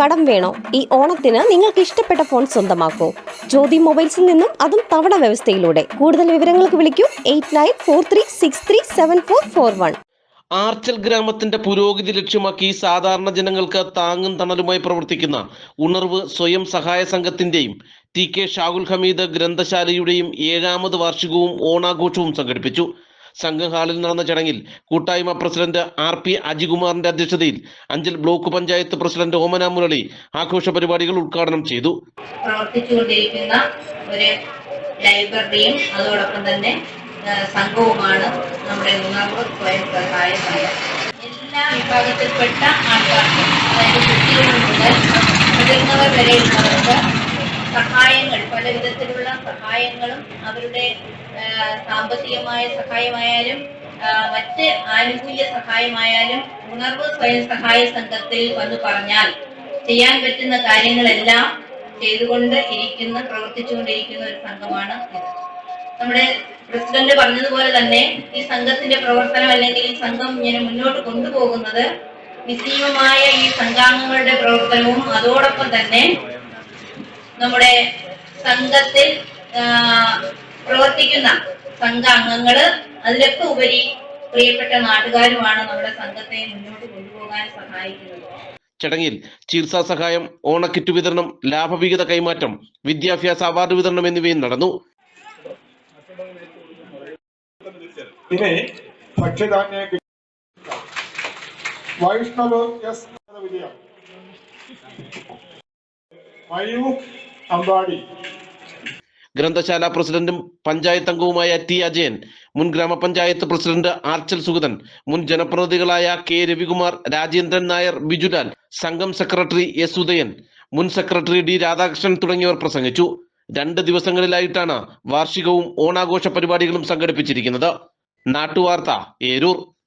കടം വേണോ? ഈ ഓണത്തിന് നിങ്ങൾക്ക് ഇഷ്ടപ്പെട്ട ഫോൺ സ്വന്തമാക്കൂ. ജ്യോതി മൊബൈൽസിൽ നിന്നും അതും തവണ വ്യവസ്ഥയിലൂടെ. കൂടുതൽ വിവരങ്ങൾക്ക് വിളിക്കൂ eight nine four three six three seven four four one. Archal ഗ്രാമത്തിന്റെ പുരോഗതി ലക്ഷ്യമാക്കി സാധാരണ ജനങ്ങൾക്ക് താങ്ങും തണലുമായി പ്രവർത്തിക്കുന്ന ഉണർവ് സ്വയം സഹായ സംഘത്തിന്റെയും ടി കെ ഷാഹുൽ ഹമീദ് ഗ്രന്ഥശാലയുടെയും ഏഴാമത് വാർഷികവും ഓണാഘോഷവും സംഘടിപ്പിച്ചു. സംഘം ഹാളിൽ നടന്ന ചടങ്ങിൽ കൂട്ടായ്മ പ്രസിഡന്റ് ആർ പി അജികുമാറിന്റെ അധ്യക്ഷതയിൽ അഞ്ചൽ ബ്ലോക്ക് പഞ്ചായത്ത് പ്രസിഡന്റ് ഓമന മുരളി ആഘോഷ പരിപാടികൾ ഉദ്ഘാടനം ചെയ്തു. പ്രവർത്തിച്ചുകൊണ്ടിരിക്കുന്ന ഒരു ലൈബ്രറിയും അതോടൊപ്പം തന്നെ സംഘവുമാണ് നമ്മുടെ ഉണർവ് സ്വയം സഹായ സംഘം എല്ലാ വിഭാഗത്തിൽപ്പെട്ട ആൾക്കാർക്കും അതായത് കുട്ടികൾ മുതൽ മുതിർന്നവർ വരെയുള്ളവർക്ക് സഹായങ്ങൾ പല വിധത്തിലുള്ള സഹായങ്ങളും അവരുടെ സാമ്പത്തികമായ സഹായമായാലും മറ്റ് ആനുകൂല്യ സഹായമായാലും ഉണർവ് സ്വയം സഹായ സംഘത്തിൽ വന്ന് പറഞ്ഞാൽ ചെയ്യാൻ പറ്റുന്ന കാര്യങ്ങളെല്ലാം ചെയ്തുകൊണ്ട് ഇരിക്കുന്ന പ്രവർത്തിച്ചുകൊണ്ടിരിക്കുന്ന ഒരു സംഘമാണ് ഇത്. നമ്മുടെ പ്രസിഡന്റ് പറഞ്ഞതുപോലെ തന്നെ ഈ സംഘത്തിന്റെ പ്രവർത്തനം അല്ലെങ്കിൽ ഈ സംഘം ഇങ്ങനെ മുന്നോട്ട് കൊണ്ടുപോകുന്നത് നിസ്സീമമായ ഈ സംഘാംഗങ്ങളുടെ പ്രവർത്തനവും അതോടൊപ്പം തന്നെ നമ്മുടെ സംഘത്തിൽ പ്രവർത്തിക്കുന്ന സംഘാംഗങ്ങൾ അതിലൊക്കെ ഉപരി പ്രിയപ്പെട്ട നാട്ടുകാരുമാണ് നമ്മുടെ സംഘത്തെ മുന്നോട്ട് കൊണ്ടുപോകാൻ സഹായിക്കുന്നത്. ചടങ്ങിൽ ചികിത്സാ സഹായം ഓണക്കിറ്റ് വിതരണം ലാഭവിഹിത കൈമാറ്റം വിദ്യാഭ്യാസ അവാർഡ് വിതരണം എന്നിവയും നടന്നു. ഇനി ഭക്ഷ്യധാന്യ വൈഷ്ണവ് എസ്. വിജയം. മയൂഖ് അമ്പാടി. ഗ്രന്ഥശാല പ്രസിഡന്റും പഞ്ചായത്ത് അംഗവുമായ ടി അജയൻ മുൻ ഗ്രാമപഞ്ചായത്ത് പ്രസിഡന്റ് ആർച്ചൽ സുഗതൻ മുൻ ജനപ്രതിനിധികളായ കെ രവികുമാർ രാജേന്ദ്രൻ നായർ ബിജുലാൽ സംഘം സെക്രട്ടറി എസ് ഉദയൻ മുൻ സെക്രട്ടറി ഡി രാധാകൃഷ്ണൻ തുടങ്ങിയവർ പ്രസംഗിച്ചു. രണ്ട് ദിവസങ്ങളിലായിട്ടാണ് വാർഷികവും ഓണാഘോഷ പരിപാടികളും സംഘടിപ്പിച്ചിരിക്കുന്നത്. നാട്ടുവാർത്ത ഏരൂർ.